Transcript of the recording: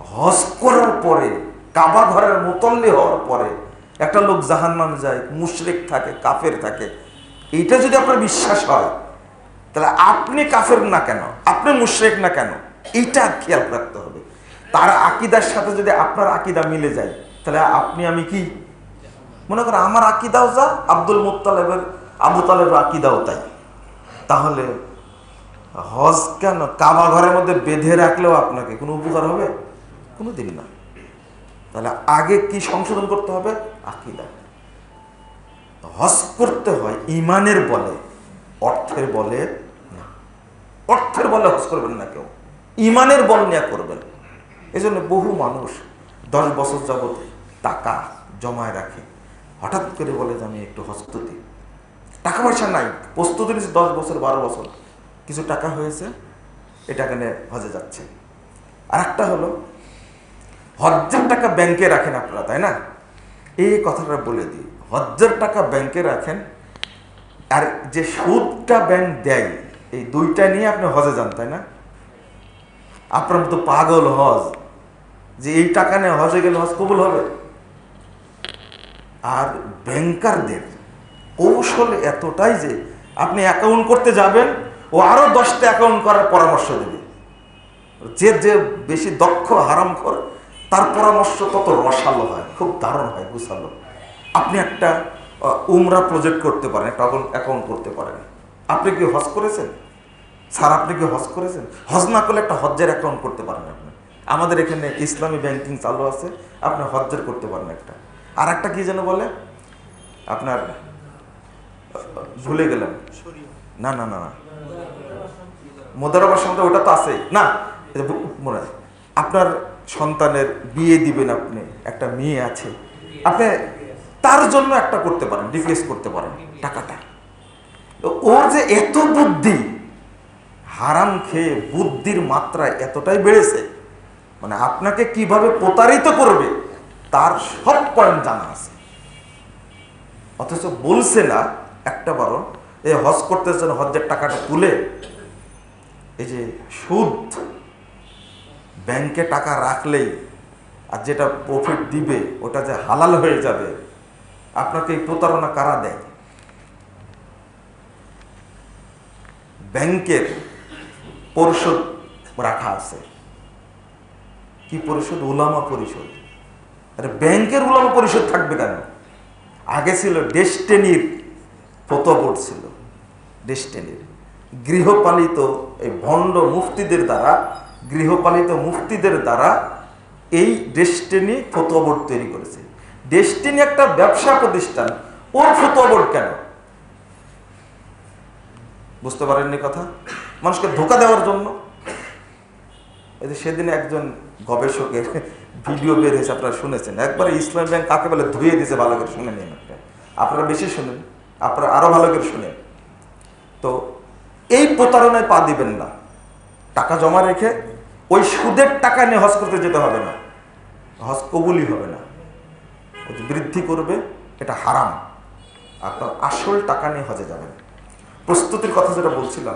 হজ করার পরে, কাবা ঘরের মোতল্লি হওয়ার পরে একটা লোক জাহান্নাম যায়, মুশরিক থাকে, কাফের থাকে। এইটা যদি আপনার বিশ্বাস হয়, তাহলে আপনি কাফের না কেন? আপনি মুশরিক না কেন? এইটা খেয়াল রাখতে হবে। তার আকিদার সাথে যদি আপনার আকিদা মিলে যায়, তাহলে আপনি, আমি কি? মনে করেন আমার আকিদাও যা, আব্দুল মুত্তালেবের, আবু তালেবের আকিদাও তাই। তাহলে হজ কেন? কাবা ঘরের মধ্যে বেঁধে রাখলেও আপনাকে কোনো উপকার হবে? কোনো দিন না। তাহলে আগে কি সংশোধন করতে হবে? আকিদা। হজ করতে হয় ইমানের বলে, অর্থের বলে না। অর্থের বলে হজ করবেন না কেউ। ইমানের বল নিয়ে করবেন। এই জন্য বহু মানুষ দশ বছর যাবত টাকা জমায় রাখে। হঠাৎ করে বলে যে, আমি একটু হস্ততি টাকা পয়সা নাই, প্রস্তুতি নিয়েছে দশ বছর, বারো বছর। কিছু টাকা হয়েছে এটা এখানে হজে যাচ্ছে। আর একটা হলো হজ্জের টাকা ব্যাংকে রাখেন আপনারা, তাই না? এই কথাটা বলে দিই, হজ্জের টাকা ব্যাংকে রাখেন, আর যে সুদটা ব্যাংক দেয়, এই দুইটা নিয়ে আপনি হজে যান, তাই না? আপনার মতো পাগল হজ, যে এই টাকা নিয়ে হজে গেলে হজ কবুল হবে? আর ব্যাংকারদের কৌশল এতটাই যে আপনি অ্যাকাউন্ট করতে যাবেন ও আরও দশটা অ্যাকাউন্ট করার পরামর্শ দেবে। যে যে বেশি দক্ষ হারাম করে তার পরামর্শ তত রসালো হয়, খুব দারুণ হয়, গুছালো। আপনি একটা উমরা প্রজেক্ট করতে পারেন, একটা অ্যাকাউন্ট করতে পারেন। আপনি কি হজ করেছেন? স্যার, আপনি কি হজ করেছেন? হজ না করলে একটা হজ্জের অ্যাকাউন্ট করতে পারেন আপনি। আমাদের এখানে ইসলামী ব্যাংকিং চালু আছে, আপনি হজ্জের করতে পারেন একটা। আর একটা কি যেন বলে? আপনার ভুলে গেলাম। না না না না। মোদারাবার সন্তান ওটা তো আছে না মনে। আপনার সন্তানের বিয়ে দিবেন আপনি, একটা মেয়ে আছে, আপনি তার জন্য একটা করতে পারেন ডিফেন্স করতে পারেন টাকাটা। ওর যে এত বুদ্ধি, হারাম খেয়ে বুদ্ধির মাত্রা এতটাই বেড়েছে মানে আপনাকে কীভাবে প্রতারিত করবে, তার সব পয়েন্ট জানা আছে। অথচ বলছে না একটা বারো এই হজ করতেছেন হজ্জের টাকাটা তুলে, এই যে সুদ ব্যাংকে টাকা রাখলেই আর যেটা প্রফিট দিবে, ওটা যে হালাল হয়ে যাবে, আপনাকে এই প্রতারণা কারা দেয়? ব্যাংকের পরিষদ রাখা আছে। কি পরিষদ ওলামা পরিষদ আরে ব্যাংকের ওলামা পরিষদ থাকবে কেন? আগে ছিল ডেস্টেনির ফতোয়া বোর্ড ছিল ডেস্টেনির গৃহপালিত এই ভণ্ড মুফতিদের দ্বারা গৃহপালিত মুফতিদের দ্বারা এই ডেস্টিনি ফতোয়াবোর্ড তৈরি করেছে। ডেস্টিনি একটা ব্যবসা প্রতিষ্ঠান। ওর ফতোয়াবোর্ড কেন? বুঝতে পারেননি কথা? মানুষকে ধোকা দেওয়ার জন্য। সেদিন একজন গবেষকের ভিডিও বের হয়েছে, আপনারা শুনেছেন? একবারে ইসলাম ব্যাংক কাকে বলে ধুয়ে দিয়েছে, ভালো করে শুনে নিন আপনারা বেশি শুনেন, আপনারা আরও ভালো করে শুনেন। তো এই প্রতারণায় পা দিবেন না। টাকা জমা রেখে ওই সুদের টাকা নিয়ে হজ করতে যেতে হবে না। হজ কবুলই হবে না। বৃদ্ধি করবে, এটা হারাম। আপনার আসল টাকা নিয়ে হজে যাবেন। প্রস্তুতির কথা যেটা বলছিলাম